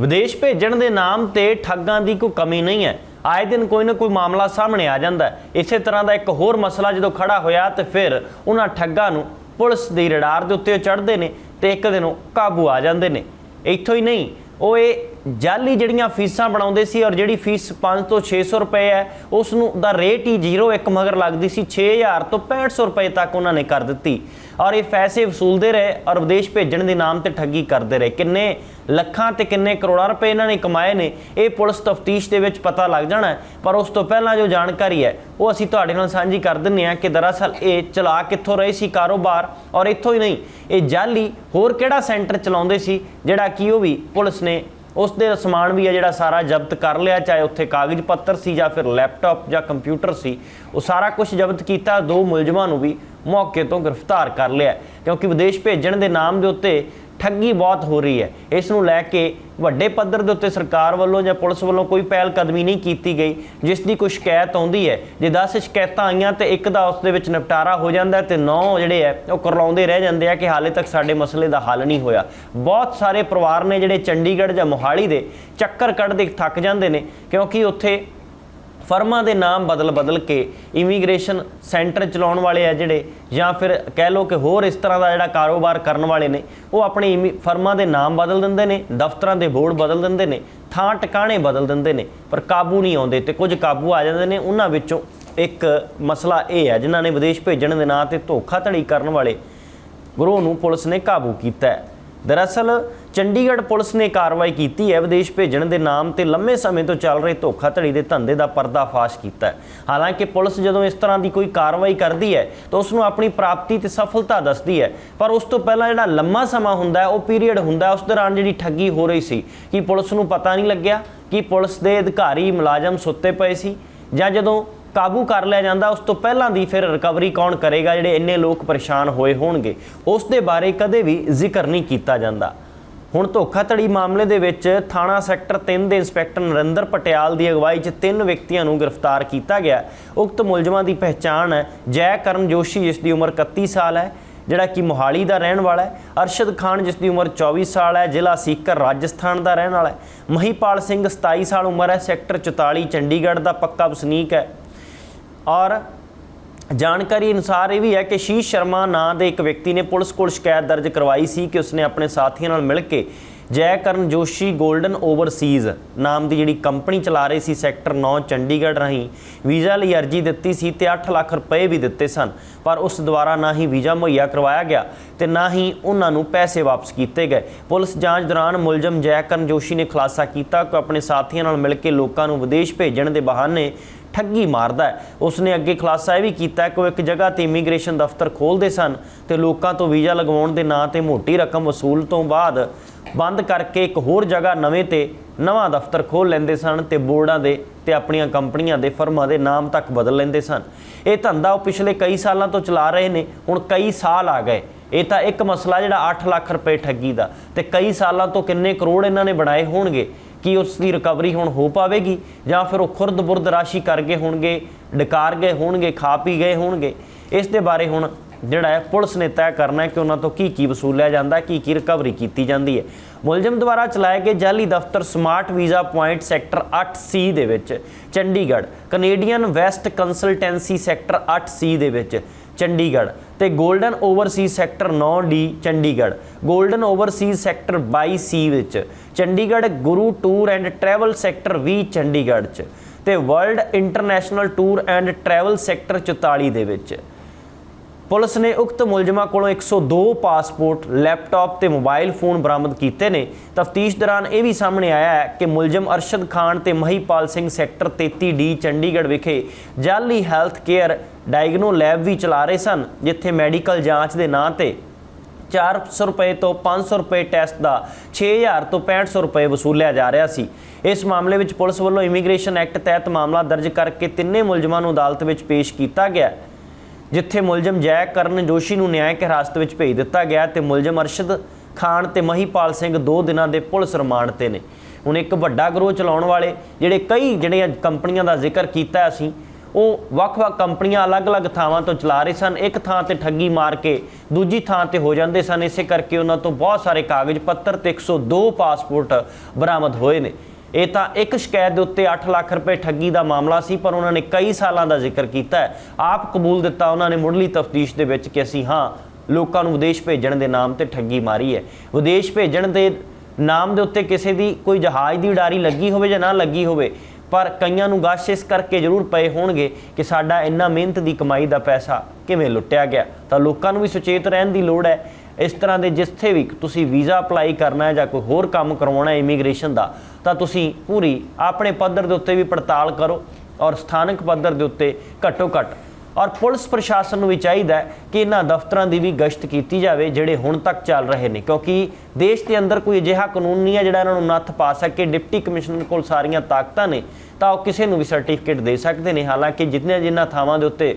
ਵਿਦੇਸ਼ ਭੇਜਣ ਦੇ ਨਾਮ ਤੇ ਠੱਗਾਂ ਦੀ ਕੋਈ ਕਮੀ ਨਹੀਂ ਹੈ। ਆਏ ਦਿਨ ਕੋਈ ਨਾ ਕੋਈ ਮਾਮਲਾ ਸਾਹਮਣੇ ਆ ਜਾਂਦਾ ਇਸੇ ਤਰ੍ਹਾਂ ਦਾ ਇੱਕ ਹੋਰ ਮਸਲਾ ਜਦੋਂ ਖੜਾ ਹੋਇਆ ਤੇ ਫਿਰ ਉਹਨਾਂ ਠੱਗਾਂ ਨੂੰ ਪੁਲਿਸ ਦੀ ਰਡਾਰ ਦੇ ਉੱਤੇ ਚੜ੍ਹਦੇ ਨੇ ਤੇ ਇੱਕ ਦਿਨ ਉਹ ਕਾਬੂ ਆ ਜਾਂਦੇ ਨੇ। ਇੱਥੋਂ ਹੀ ਨਹੀਂ ਉਹ ਇਹ ਜਾਲੀ ਜਿਹੜੀਆਂ ਫੀਸਾਂ ਬਣਾਉਂਦੇ ਸੀ ਔਰ ਜਿਹੜੀ ਫੀਸ 5 ਤੋਂ 600 ਰੁਪਏ ਹੈ ਉਸ ਨੂੰ ਦਾ ਰੇਟ ਹੀ 01 ਮਗਰ ਲੱਗਦੀ ਸੀ 6000 ਤੋਂ 6500 ਰੁਪਏ ਤੱਕ ਉਹਨਾਂ ਨੇ ਕਰ ਦਿੱਤੀ। ਔਰ ਇਹ ਪੈਸੇ ਵਸੂਲਦੇ ਰਹੇ ਔਰ ਵਿਦੇਸ਼ ਭੇਜਣ ਦੇ ਨਾਮ ਤੇ ਠੱਗੀ ਕਰਦੇ ਰਹੇ। ਕਿੰਨੇ ਲੱਖਾਂ ਤੇ ਕਿੰਨੇ ਕਰੋੜਾਂ ਰੁਪਏ ਇਹਨਾਂ ਨੇ ਕਮਾਏ ਨੇ, ਇਹ ਪੁਲਿਸ ਤਫਤੀਸ਼ ਦੇ ਵਿੱਚ ਪਤਾ ਲੱਗ ਜਾਣਾ ਪਰ ਉਸ ਤੋਂ ਪਹਿਲਾਂ ਜੋ ਜਾਣਕਾਰੀ ਹੈ, ਉਹ ਅਸੀਂ ਤੁਹਾਡੇ ਨਾਲ ਸਾਂਝੀ ਕਰ ਦਿੰਨੇ ਆ ਕਿ ਦਰਅਸਲ ਇਹ ਚਲਾ ਕਿੱਥੋਂ ਰਹੇ ਸੀ ਕਾਰੋਬਾਰ ਔਰ ਇੱਥੋਂ ਹੀ ਨਹੀਂ, ਇਹ ਜਾਲੀ ਹੋਰ ਕਿਹੜਾ ਸੈਂਟਰ ਚਲਾਉਂਦੇ ਸੀ, ਜਿਹੜਾ ਕਿ ਉਹ ਵੀ ਪੁਲਿਸ ਨੇ ਉਸ ਦੇ ਸਮਾਨ ਵੀ ਹੈ ਜਿਹੜਾ ਸਾਰਾ ਜ਼ਬਤ ਕਰ ਲਿਆ, ਚਾਹੇ ਉੱਥੇ ਕਾਗਜ਼ ਪੱਤਰ ਸੀ ਜਾਂ ਫਿਰ ਲੈਪਟਾਪ ਜਾਂ ਕੰਪਿਊਟਰ ਸੀ, ਉਹ ਸਾਰਾ ਕੁਝ ਜ਼ਬਤ ਕੀਤਾ। ਦੋ ਮੁਲਜ਼ਮਾਂ ਨੂੰ ਵੀ ਮੌਕੇ ਤੋਂ ਗ੍ਰਿਫਤਾਰ ਕਰ ਲਿਆ। ਕਿਉਂਕਿ ਵਿਦੇਸ਼ ਭੇਜਣ ਦੇ ਨਾਮ ਦੇ ਉੱਤੇ ਠੱਗੀ ਬਹੁਤ ਹੋ ਰਹੀ ਹੈ। ਇਸ ਨੂੰ ਲੈ ਕੇ ਵੱਡੇ ਪੱਧਰ ਦੇ ਉੱਤੇ ਸਰਕਾਰ ਵੱਲੋਂ ਜਾਂ ਪੁਲਿਸ ਵੱਲੋਂ ਕੋਈ ਪਹਿਲ ਕਦਮੀ ਨਹੀਂ ਕੀਤੀ ਗਈ, ਜਿਸ ਦੀ ਕੋਈ ਸ਼ਿਕਾਇਤ ਆਉਂਦੀ ਹੈ। ਜੇ 10 ਸ਼ਿਕਾਇਤਾਂ ਆਈਆਂ ਤੇ ਇੱਕ ਦਾ ਉਸ ਦੇ ਵਿੱਚ ਨਿਪਟਾਰਾ ਹੋ ਜਾਂਦਾ ਹੈ ਤੇ 9 ਜਿਹੜੇ ਹੈ, ਉਹ ਕਰਲਾਉਂਦੇ ਰਹਿ ਜਾਂਦੇ ਆ ਕਿ ਹਾਲੇ ਤੱਕ ਸਾਡੇ ਮਸਲੇ ਦਾ ਹੱਲ ਨਹੀਂ ਹੋਇਆ। ਬਹੁਤ ਸਾਰੇ ਪਰਿਵਾਰ ਨੇ ਜਿਹੜੇ ਚੰਡੀਗੜ੍ਹ ਜਾਂ ਮੋਹਾਲੀ ਦੇ ਚੱਕਰ ਕੱਢਦੇ ਥੱਕ ਜਾਂਦੇ ਨੇ, ਕਿਉਂਕਿ ਉੱਥੇ ਫਰਮਾਂ ਦੇ ਨਾਮ ਬਦਲ ਬਦਲ ਕੇ ਇਮੀਗ੍ਰੇਸ਼ਨ ਸੈਂਟਰ ਚਲਾਉਣ ਵਾਲੇ ਆ ਜਿਹੜੇ, ਜਾਂ ਫਿਰ ਕਹਿ ਲਓ ਕਿ ਹੋਰ ਇਸ ਤਰ੍ਹਾਂ ਦਾ ਜਿਹੜਾ ਕਾਰੋਬਾਰ ਕਰਨ ਵਾਲੇ ਨੇ, ਉਹ ਆਪਣੇ ਇਮੀ- ਫਰਮਾਂ ਦੇ ਨਾਮ ਬਦਲ ਦਿੰਦੇ ਨੇ, ਦਫ਼ਤਰਾਂ ਦੇ ਬੋਰਡ ਬਦਲ ਦਿੰਦੇ ਨੇ, ਥਾਂ ਟਿਕਾਣੇ ਬਦਲ ਦਿੰਦੇ ਨੇ, ਪਰ ਕਾਬੂ ਨਹੀਂ ਆਉਂਦੇ ਤੇ ਕੁਝ ਕਾਬੂ ਆ ਜਾਂਦੇ ਨੇ। ਉਹਨਾਂ ਵਿੱਚੋਂ ਇੱਕ ਮਸਲਾ ਇਹ ਹੈ, ਜਿਨ੍ਹਾਂ ਨੇ ਵਿਦੇਸ਼ ਭੇਜਣ ਦੇ ਨਾਂ ਤੇ ਧੋਖਾਧੜੀ ਕਰਨ ਵਾਲੇ ਗਰੋਹ ਨੂੰ ਪੁਲਿਸ ਨੇ ਕਾਬੂ ਕੀਤਾ ਹੈ। ਦਰਅਸਲ, ਚੰਡੀਗੜ੍ਹ ਪੁਲਿਸ ਨੇ ਕਾਰਵਾਈ ਕੀਤੀ ਹੈ। ਵਿਦੇਸ਼ ਭੇਜਣ ਦੇ ਨਾਮ ਤੇ ਲੰਮੇ ਸਮੇਂ ਤੋਂ ਚੱਲ ਰਹੇ ਧੋਖਾਧੜੀ ਦੇ ਧੰਦੇ ਦਾ ਪਰਦਾਫਾਸ਼ ਕੀਤਾ ਹੈ। ਹਾਲਾਂਕਿ, ਪੁਲਿਸ ਜਦੋਂ ਇਸ ਤਰ੍ਹਾਂ ਦੀ ਕੋਈ ਕਾਰਵਾਈ ਕਰਦੀ ਹੈ, ਤਾਂ ਉਸ ਨੂੰ ਆਪਣੀ ਪ੍ਰਾਪਤੀ ਤੇ ਸਫਲਤਾ ਦੱਸਦੀ ਹੈ। ਪਰ ਉਸ ਤੋਂ ਪਹਿਲਾਂ ਜਿਹੜਾ ਲੰਮਾ ਸਮਾਂ ਹੁੰਦਾ ਹੈ, ਉਹ ਪੀਰੀਅਡ ਹੁੰਦਾ ਹੈ। ਉਸ ਦੌਰਾਨ ਜਿਹੜੀ ਠੱਗੀ ਹੋ ਰਹੀ ਸੀ, ਕਿ ਪੁਲਿਸ ਨੂੰ ਪਤਾ ਨਹੀਂ ਲੱਗਿਆ? ਕਿ ਪੁਲਿਸ ਦੇ ਅਧਿਕਾਰੀ ਮੁਲਾਜ਼ਮ ਸੁੱਤੇ ਪਏ ਸੀ? ਜਾਂ ਜਦੋਂ ਕਾਬੂ ਕਰ ਲਿਆ ਜਾਂਦਾ, ਉਸ ਤੋਂ ਪਹਿਲਾਂ ਦੀ ਫਿਰ ਰਿਕਵਰੀ ਕੌਣ ਕਰੇਗਾ? ਜਿਹੜੇ ਇੰਨੇ ਲੋਕ ਪਰੇਸ਼ਾਨ ਹੋਏ ਹੋਣਗੇ, ਉਸ ਦੇ ਬਾਰੇ ਕਦੇ ਵੀ ਜ਼ਿਕਰ ਨਹੀਂ ਕੀਤਾ ਜਾਂਦਾ। ਹੁਣ ਧੋਖਾਧੜੀ ਮਾਮਲੇ ਦੇ ਵਿੱਚ ਥਾਣਾ ਸੈਕਟਰ 3 ਦੇ ਇੰਸਪੈਕਟਰ ਨਰਿੰਦਰ ਪਟਿਆਲ ਦੀ ਅਗਵਾਈ 'ਚ ਤਿੰਨ ਵਿਅਕਤੀਆਂ ਨੂੰ ਗ੍ਰਿਫਤਾਰ ਕੀਤਾ ਗਿਆ। ਉਕਤ ਮੁਲਜ਼ਮਾਂ ਦੀ ਪਹਿਚਾਣ ਹੈ। ਜੈ ਕਰਨ ਜੋਸ਼ੀ, ਜਿਸ ਦੀ ਉਮਰ 31 ਸਾਲ ਹੈ, ਜਿਹੜਾ ਕਿ ਮੋਹਾਲੀ ਦਾ ਰਹਿਣ ਵਾਲਾ ਹੈ। ਅਰਸ਼ਦ ਖਾਨ, ਜਿਸ ਦੀ ਉਮਰ 24 ਸਾਲ ਹੈ, ਜ਼ਿਲ੍ਹਾ ਸੀਕਰ ਰਾਜਸਥਾਨ ਦਾ ਰਹਿਣ ਵਾਲਾ ਹੈ। ਮਹੀਪਾਲ ਸਿੰਘ 27 ਸਾਲ ਉਮਰ ਹੈ। ਸੈਕਟਰ 44 ਚੰਡੀਗੜ੍ਹ ਦਾ ਪੱਕਾ ਵਸਨੀਕ ਹੈ। ਔਰ ਜਾਣਕਾਰੀ ਅਨੁਸਾਰ ਇਹ ਵੀ ਹੈ ਕਿ ਸ਼ੀਸ਼ ਸ਼ਰਮਾ ਨਾਂ ਦੇ ਇੱਕ ਵਿਅਕਤੀ ਨੇ ਪੁਲਿਸ ਕੋਲ ਸ਼ਿਕਾਇਤ ਦਰਜ ਕਰਵਾਈ ਸੀ ਕਿ ਉਸਨੇ ਆਪਣੇ ਸਾਥੀਆਂ ਨਾਲ ਮਿਲ ਕੇ ਜੈ ਕਰਨ ਜੋਸ਼ੀ 골ਡਨ ਓਵਰਸੀਜ਼ ਨਾਮ ਦੀ ਜਿਹੜੀ ਕੰਪਨੀ ਚਲਾ ਰਹੀ ਸੀ ਸੈਕਟਰ 9 ਚੰਡੀਗੜ੍ਹ ਰਾਹੀਂ, ਵੀਜ਼ਾ ਲਈ ਅਰਜੀ ਦਿੱਤੀ ਸੀ ਤੇ 8 ਲੱਖ ਰੁਪਏ ਵੀ ਦਿੱਤੇ ਸਨ, ਪਰ ਉਸ ਦੁਆਰਾ ਨਾ ਹੀ ਵੀਜ਼ਾ ਮੁਹੱਈਆ ਕਰਵਾਇਆ ਗਿਆ ਤੇ ਨਾ ਹੀ ਉਹਨਾਂ ਨੂੰ ਪੈਸੇ ਵਾਪਸ ਕੀਤੇ ਗਏ। ਪੁਲਿਸ ਜਾਂਚ ਦੌਰਾਨ ਮੁਲਜ਼ਮ ਜੈ ਕਰਨ ਜੋਸ਼ੀ ਨੇ ਖੁਲਾਸਾ ਕੀਤਾ ਕਿ ਆਪਣੇ ਸਾਥੀਆਂ ਨਾਲ ਮਿਲ ਕੇ ਲੋਕਾਂ ਨੂੰ ਵਿਦੇਸ਼ ਭੇਜਣ ਦੇ ਬਹਾਨੇ ਠੱਗੀ ਮਾਰਦਾ ਹੈ। ਉਸਨੇ ਅੱਗੇ ਖੁਲਾਸਾ ਇਹ ਵੀ ਕੀਤਾ ਕਿ ਉਹ ਇੱਕ ਜਗ੍ਹਾ ਤੇ ਇਮੀਗ੍ਰੇਸ਼ਨ ਦਫ਼ਤਰ ਖੋਲਦੇ ਸਨ ਤੇ ਲੋਕਾਂ ਤੋਂ ਵੀਜ਼ਾ ਲਗਵਾਉਣ ਦੇ ਨਾਂ ਤੇ ਮੋਟੀ ਰਕਮ ਵਸੂਲ ਤੋਂ ਬਾਅਦ ਬੰਦ ਕਰਕੇ ਇੱਕ ਹੋਰ ਜਗ੍ਹਾ ਨਵੇਂ ਤੇ ਨਵਾਂ ਦਫ਼ਤਰ ਖੋਲ ਲੈਂਦੇ ਸਨ ਤੇ ਬੋਰਡਾਂ ਦੇ ਤੇ ਆਪਣੀਆਂ ਕੰਪਨੀਆਂ ਦੇ ਫਰਮਾਂ ਦੇ ਨਾਮ ਤੱਕ ਬਦਲ ਲੈਂਦੇ ਸਨ। ਇਹ ਧੰਦਾ ਉਹ ਪਿਛਲੇ ਕਈ ਸਾਲਾਂ ਤੋਂ ਚਲਾ ਰਹੇ ਨੇ, ਹੁਣ ਕਈ ਸਾਲ ਆ ਗਏ। ਇਹ ਤਾਂ ਇੱਕ ਮਸਲਾ ਜਿਹੜਾ 8 ਲੱਖ ਰੁਪਏ ਠੱਗੀ ਦਾ ਤੇ ਕਈ ਸਾਲਾਂ ਤੋਂ ਕਿੰਨੇ ਕਰੋੜ ਇਹਨਾਂ ਨੇ ਬਣਾਏ ਹੋਣਗੇ, ਕੀ ਉਸ ਦੀ ਰਿਕਵਰੀ ਹੁਣ ਹੋ ਪਾਵੇਗੀ ਜਾਂ ਫਿਰ ਉਹ ਖੁਰਦ ਬੁਰਦ ਰਾਸ਼ੀ ਕਰ ਗਏ ਹੋਣਗੇ, ਡਕਾਰ ਗਏ ਹੋਣਗੇ, ਖਾ ਪੀ ਗਏ ਹੋਣਗੇ। ਇਸ ਦੇ ਬਾਰੇ ਹੁਣ ਜਿਹੜਾ ਹੈ, ਪੁਲਿਸ ਨੇ ਤੈਅ ਕਰਨਾ ਹੈ ਕਿ ਉਹਨਾਂ ਤੋਂ ਕੀ ਕੀ ਵਸੂਲਿਆ ਜਾਂਦਾ ਕੀ ਕੀ ਰਿਕਵਰੀ ਕੀਤੀ ਜਾਂਦੀ ਹੈ। ਮੁਲਜ਼ਮ ਦੁਆਰਾ ਚਲਾਏ ਗਏ ਜਾਲੀ ਦਫ਼ਤਰ smart visa point sector 8C ਦੇ ਵਿੱਚ Chandigarh Canadian West consultancy sector 8C ਦੇ ਵਿੱਚ ਚੰਡੀਗੜ੍ਹ ਤੇ golden overseas sector 9D Chandigarh. Golden overseas sector 22C ਵਿੱਚ Chandigarh Guru tour and travel sector 20 Chandigarh 'ਚ ਤੇ world international tour and travel sector 44 ਦੇ ਵਿੱਚ। ਪੁਲਿਸ ਨੇ ਉਕਤ ਮੁਲਜ਼ਮਾਂ ਕੋਲੋਂ 102 ਪਾਸਪੋਰਟ, ਲੈਪਟਾਪ ਤੇ ਮੋਬਾਈਲ ਫੋਨ ਬਰਾਮਦ ਕੀਤੇ ਨੇ। ਤਫਤੀਸ਼ ਦੌਰਾਨ ਇਹ ਵੀ ਸਾਹਮਣੇ ਆਇਆ ਹੈ ਕਿ ਮੁਲਜ਼ਮ ਅਰਸ਼ਦ ਖਾਨ ਤੇ ਮਹੀਪਾਲ ਸਿੰਘ ਸੈਕਟਰ 33D ਚੰਡੀਗੜ੍ਹ ਵਿਖੇ ਜਾਲੀ ਹੈਲਥ ਕੇਅਰ ਡਾਇਗਨੋ ਲੈਬ ਵੀ ਚਲਾ ਰਹੇ ਸਨ, ਜਿੱਥੇ ਮੈਡੀਕਲ ਜਾਂਚ ਦੇ ਨਾਂ ਤੇ 400 ਰੁਪਏ ਤੋਂ 500 ਰੁਪਏ ਟੈਸਟ ਦਾ 6000 ਤੋਂ 6500 ਰੁਪਏ ਵਸੂਲਿਆ ਜਾ ਰਿਹਾ ਸੀ। ਇਸ ਮਾਮਲੇ ਵਿੱਚ ਪੁਲਿਸ ਵੱਲੋਂ ਇਮੀਗ੍ਰੇਸ਼ਨ ਐਕਟ ਤਹਿਤ ਮਾਮਲਾ ਦਰਜ ਕਰਕੇ ਤਿੰਨੇ ਮੁਲਜ਼ਮਾਂ ਨੂੰ ਅਦਾਲਤ ਵਿੱਚ ਪੇਸ਼ ਕੀਤਾ ਗਿਆ। ਜਿੱਥੇ ਮੁਲਜ਼ਮ ਜੈ ਕਰਨ ਜੋਸ਼ੀ ਨੂੰ ਨਿਆਂਇਕ ਹਿਰਾਸਤ ਵਿੱਚ ਭੇਜ ਦਿੱਤਾ ਗਿਆ ਤੇ ਮੁਲਜ਼ਮ ਅਰਸ਼ਦ ਖਾਨ ਤੇ ਮਹੀਪਾਲ ਸਿੰਘ 2 ਦਿਨਾਂ ਦੇ ਪੁਲਿਸ ਰਿਮਾਂਡ ਤੇ ਨੇ। ਹੁਣ ਇੱਕ ਵੱਡਾ ਗਰੋਹ ਚਲਾਉਣ ਵਾਲੇ ਜਿਹੜੇ ਕਈ ਜਿਹੜੀਆਂ ਕੰਪਨੀਆਂ ਦਾ ਜ਼ਿਕਰ ਕੀਤਾ ਅਸੀਂ, ਉਹ ਵੱਖ-ਵੱਖ ਕੰਪਨੀਆਂ ਅਲੱਗ-ਅਲੱਗ ਥਾਵਾਂ ਤੋਂ ਚਲਾ ਰਹੇ ਸਨ। ਇੱਕ ਥਾਂ ਤੇ ਠੱਗੀ ਮਾਰ ਕੇ ਦੂਜੀ ਥਾਂ ਤੇ ਹੋ ਜਾਂਦੇ ਸਨ। ਇਸੇ ਕਰਕੇ ਉਹਨਾਂ ਤੋਂ ਬਹੁਤ ਸਾਰੇ ਕਾਗਜ਼ ਪੱਤਰ ਤੇ 102 ਪਾਸਪੋਰਟ ਬਰਾਮਦ ਹੋਏ ਨੇ। ਇਹ ਤਾਂ ਇੱਕ ਸ਼ਿਕਾਇਤ ਦੇ ਉੱਤੇ 8 ਲੱਖ ਰੁਪਏ ਠੱਗੀ ਦਾ ਮਾਮਲਾ ਸੀ, ਪਰ ਉਹਨਾਂ ਨੇ ਕਈ ਸਾਲਾਂ ਦਾ ਜ਼ਿਕਰ ਕੀਤਾ ਹੈ। ਆਪ ਕਬੂਲ ਦਿੱਤਾ, ਉਹਨਾਂ ਨੇ ਮੁੱਢਲੀ ਤਫਤੀਸ਼ ਦੇ ਵਿੱਚ ਕਿ ਅਸੀਂ ਹਾਂ, ਲੋਕਾਂ ਨੂੰ ਵਿਦੇਸ਼ ਭੇਜਣ ਦੇ ਨਾਮ ਤੇ ਠੱਗੀ ਮਾਰੀ ਹੈ। ਵਿਦੇਸ਼ ਭੇਜਣ ਦੇ ਨਾਮ ਦੇ ਉੱਤੇ ਕਿਸੇ ਦੀ ਕੋਈ ਜਹਾਜ਼ ਦੀ ਉਡਾਰੀ ਲੱਗੀ ਹੋਵੇ ਜਾਂ ਨਾ ਲੱਗੀ ਹੋਵੇ, ਪਰ ਕਈਆਂ ਨੂੰ ਗਾਸ਼ ਇਸ ਕਰਕੇ ਜ਼ਰੂਰ ਪਏ ਹੋਣਗੇ ਕਿ ਸਾਡਾ ਇੰਨਾ ਮਿਹਨਤ ਦੀ ਕਮਾਈ ਦਾ ਪੈਸਾ ਕਿਵੇਂ ਲੁੱਟਿਆ ਗਿਆ। ਤਾਂ ਲੋਕਾਂ ਨੂੰ ਵੀ ਸੁਚੇਤ ਰਹਿਣ ਦੀ ਲੋੜ ਹੈ। ਇਸ ਤਰ੍ਹਾਂ ਦੇ ਜਿੱਥੇ ਵੀ ਤੁਸੀਂ ਵੀਜ਼ਾ ਅਪਲਾਈ ਕਰਨਾ ਹੈ ਜਾਂ ਕੋਈ ਹੋਰ ਕੰਮ ਕਰਵਾਉਣਾ ਹੈ ਇਮੀਗ੍ਰੇਸ਼ਨ ਦਾ ਤਾਂ ਤੁਸੀਂ ਪੂਰੀ ਆਪਣੇ ਪੱਧਰ ਦੇ ਉੱਤੇ ਵੀ ਪੜਤਾਲ ਕਰੋ ਔਰ ਸਥਾਨਕ ਪੱਧਰ ਦੇ ਉੱਤੇ ਘੱਟੋ ਘੱਟ। ਔਰ ਪੁਲਿਸ ਪ੍ਰਸ਼ਾਸਨ ਨੂੰ ਵੀ ਚਾਹੀਦਾ ਹੈ ਕਿ ਇਹਨਾਂ ਦਫ਼ਤਰਾਂ ਦੀ ਵੀ ਗਸ਼ਤ ਕੀਤੀ ਜਾਵੇ, ਜਿਹੜੇ ਹੁਣ ਤੱਕ ਚੱਲ ਰਹੇ ਨੇ। ਕਿਉਂਕਿ ਦੇਸ਼ ਦੇ ਅੰਦਰ ਕੋਈ ਅਜਿਹਾ ਕਾਨੂੰਨ ਨਹੀਂ ਹੈ ਜਿਹੜਾ ਇਹਨਾਂ ਨੂੰ ਨੱਥ ਪਾ ਸਕੇ। ਡਿਪਟੀ ਕਮਿਸ਼ਨਰ ਕੋਲ ਸਾਰੀਆਂ ਤਾਕਤਾਂ ਨੇ, ਤਾਂ ਉਹ ਕਿਸੇ ਨੂੰ ਵੀ ਸਰਟੀਫਿਕੇਟ ਦੇ ਸਕਦੇ ਨੇ। ਹਾਲਾਂਕਿ ਜਿੰਨੀਆਂ ਜਿੰਨਾਂ ਥਾਵਾਂ ਦੇ ਉੱਤੇ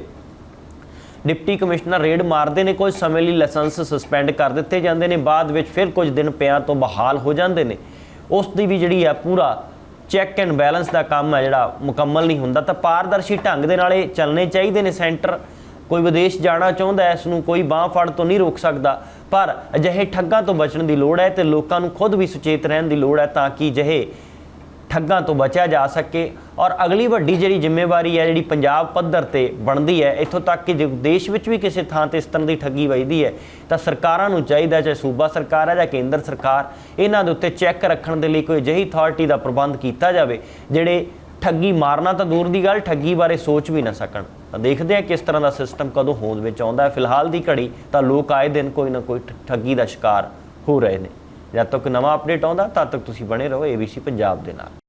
ਡਿਪਟੀ ਕਮਿਸ਼ਨਰ ਰੇਡ ਮਾਰਦੇ ਨੇ, ਕੁਝ ਸਮੇਂ ਲਈ ਲਾਇਸੈਂਸ ਸਸਪੈਂਡ ਕਰ ਦਿੱਤੇ ਜਾਂਦੇ ਨੇ। ਬਾਅਦ ਵਿੱਚ ਫਿਰ ਕੁਝ ਦਿਨ ਪਿਆਂ ਤੋਂ ਬਹਾਲ ਹੋ ਜਾਂਦੇ ਨੇ। ਉਸ ਦੀ ਵੀ ਜਿਹੜੀ ਹੈ ਪੂਰਾ ਚੈੱਕ ਐਂਡ ਬੈਲੈਂਸ ਦਾ ਕੰਮ ਹੈ ਜਿਹੜਾ ਮੁਕੰਮਲ ਨਹੀਂ ਹੁੰਦਾ, ਤਾਂ ਪਾਰਦਰਸ਼ੀ ਢੰਗ ਦੇ ਨਾਲ ਇਹ ਚੱਲਣੇ ਚਾਹੀਦੇ ਨੇ ਸੈਂਟਰ। ਕੋਈ ਵਿਦੇਸ਼ ਜਾਣਾ ਚਾਹੁੰਦਾ ਹੈ ਇਸ ਨੂੰ ਕੋਈ ਬਾਹ ਫੜ ਤੋਂ ਨਹੀਂ ਰੋਕ ਸਕਦਾ, ਪਰ ਅਜਿਹੇ ਠੱਗਾਂ ਤੋਂ ਬਚਣ ਦੀ ਲੋੜ ਹੈ ਤੇ ਲੋਕਾਂ ਨੂੰ ਖੁਦ ਵੀ ਸੁਚੇਤ ਰਹਿਣ ਦੀ ਲੋੜ ਹੈ ਤਾਂ ਕਿ ਅਜਿਹੇ ਠੱਗਾਂ ਤੋਂ ਬਚਿਆ ਜਾ ਸਕੇ ਔਰ ਅਗਲੀ ਵੱਡੀ ਜਿਹੜੀ ਜ਼ਿੰਮੇਵਾਰੀ ਹੈ, ਜਿਹੜੀ ਪੰਜਾਬ ਪੱਧਰ ਤੇ ਬਣਦੀ ਹੈ, ਇੱਥੋਂ ਤੱਕ ਕਿ ਜੇ ਦੇਸ਼ ਵਿੱਚ ਵੀ ਕਿਸੇ ਥਾਂ ਤੇ ਇਸ ਤਰ੍ਹਾਂ ਦੀ ਠੱਗੀ ਵੱਜਦੀ ਹੈ, ਤਾਂ ਸਰਕਾਰਾਂ ਨੂੰ ਚਾਹੀਦਾ ਚਾਹੇ ਸੂਬਾ ਸਰਕਾਰ ਹੈ ਜਾਂ ਕੇਂਦਰ ਸਰਕਾਰ, ਇਹਨਾਂ ਦੇ ਉੱਤੇ ਚੈੱਕ ਰੱਖਣ ਦੇ ਲਈ ਕੋਈ ਅਜਿਹੀ ਅਥਾਰਟੀ ਦਾ ਪ੍ਰਬੰਧ ਕੀਤਾ ਜਾਵੇ, ਜਿਹੜੇ ਠੱਗੀ ਮਾਰਨਾ ਤਾਂ ਦੂਰ ਦੀ ਗੱਲ, ਠੱਗੀ ਬਾਰੇ ਸੋਚ ਵੀ ਨਾ ਸਕਣ। ਤਾਂ ਦੇਖਦੇ ਹਾਂ ਕਿਸ ਤਰ੍ਹਾਂ ਦਾ ਸਿਸਟਮ ਕਦੋਂ ਹੋਂਦ ਵਿੱਚ ਆਉਂਦਾ ਹੈ। ਫਿਲਹਾਲ ਦੀ ਘੜੀ ਤਾਂ ਲੋਕ ਆਏ ਦਿਨ ਕੋਈ ਨਾ ਕੋਈ ਠ- ਠੱਗੀ ਦਾ ਸ਼ਿਕਾਰ ਹੋ ਰਹੇ ਨੇ। ਜਦ ਤੱਕ ਨਵਾਂ ਅਪਡੇਟ ਆਉਂਦਾ, ਤਦ ਤੱਕ ਤੁਸੀਂ ਬਣੇ ਰਹੋ ABC ਪੰਜਾਬ ਦੇ ਨਾਲ।